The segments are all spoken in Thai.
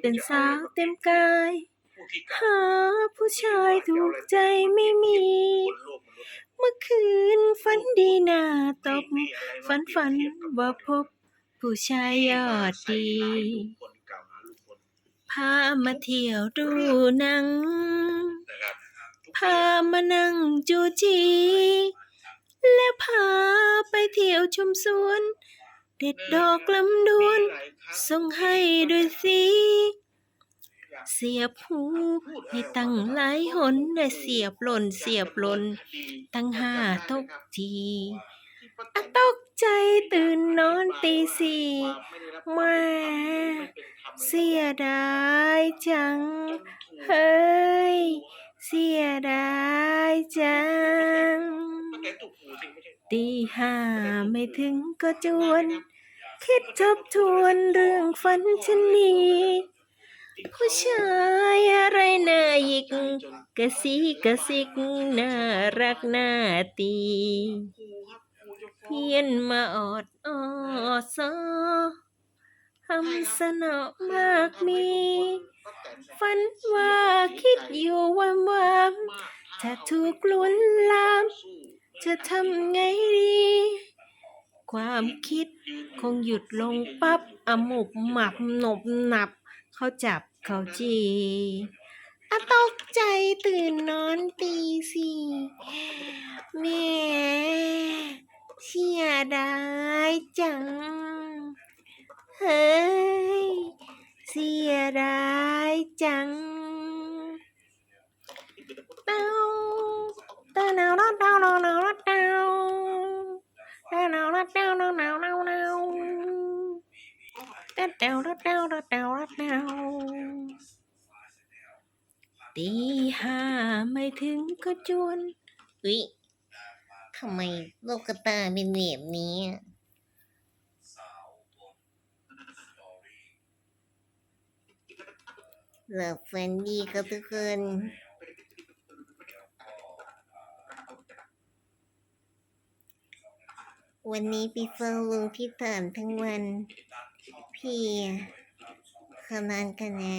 เป็นสาวเต็มกาย หาผู้ชายถูกใจไม่มี เมื่อคืนฝันดีหน้าตบ ฝันฝันว่าพบผู้ชายยอดดี พามาเที่ยวดูหนัง พามานั่งจูจี และพาไปเที่ยวชมสวน เด็ดดอกลำดวนมีหลายครั้งส่งให้ด้วยสิ เสียบหูให้ตั้งหลายหนได้เสียบหล่นเสียบหล่นตั้งห้าตกทีอะตกใจตื่นนอนตีสี่แหม่เสียดายจัง เฮ้ย เสียดายจังตีห้าไม่ถึงก็จวน คิดทบทวนเรื่องฝันฉันนี้ผู้ชายอะไรน่าหยิกกระซิกกระซิกน่ารักน่าตีเพียนมาออดออซอทำสนอมากมี ฝันว่าคิดอยู่ว่ามวามถ้าถูกลวนลาม จะทำไงดี ความคิด คงหยุดลงปับ๊บอมุบหมับหนบหนับ เขาจับเขาจีอะตกใจตื่นนอนตีสี่แม่เสียดายจัง เฮ้ย เสียดายจังเต้าเต้าเนาเต้าเต้าเนาเนาเต้า ดาวดาวดาวดาวดาวดัดดาวดัดดาวดัดดาวดาวตีห้าไม่ถึงก็จวนวิทำไมโลกตาเป็นแบบนี้หลับฝันดีครับทุกคน วันนี้ปีเฝ้าลุงที่ตามทั้งวัน พี่ขนานกันนะ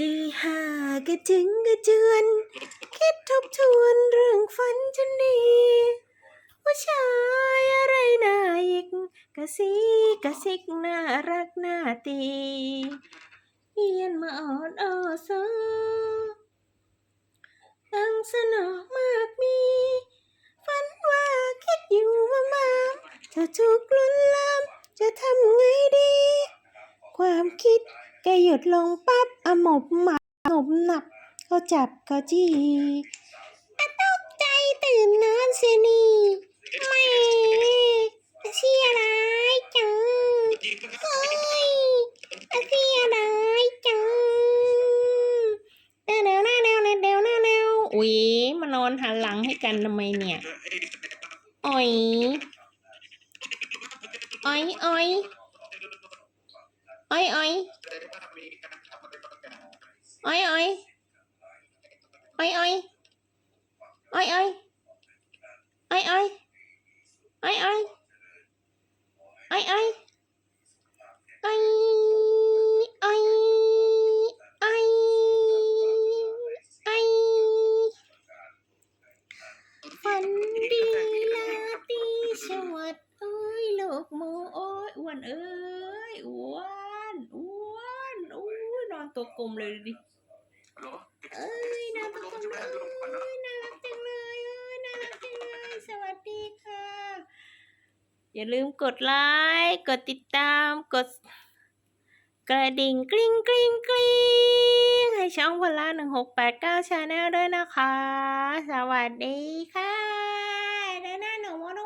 ตีหาก็ถึงก็จวนคิดทบทวนเรื่องฝันฉันดีว่าชายอะไรนายิกกะซีกะซิกน่ารักน่าตีเอียนมาออดออซอตั้งสนอมากมีฝันว่าคิดอยู่ว่ามาจะถูกลวนลามจะทำไงดี ความคิดแกหยุดลงปั๊บ อะหมบหมับหนบหนับเขาจับเขาจี้อะตกใจตื่นนอนเสียนี่ไม่เสียดายจังเฮ้ยอะเสียดายจังเดวเดวเดวเดวเดวเดวเดวอุ๊ยมานอนหันหลังให้กันทำไมเนี่ยอ๋อยอ๋อยอ๋อยอ๋อยอ๋อย ơi ơi, ơi ơi, ơi ơi, ơi ơi, ơi ơi, ơi ơi, ơi ơi, ơi ơi, Phần đi la ti sao mệt ơi lột mồ ôi. Quần ơi quần quần ui non tôi cùng lời đi. อย่าลืมกดไลค์ กดติดตาม กดกระดิ่งกริ๊งกริ๊งกริ๊งให้ช่องพล่าหนึ่งหกแปดเก้าชาแนลด้วยนะคะ สวัสดีค่ะเด้นหน้าหนูมโน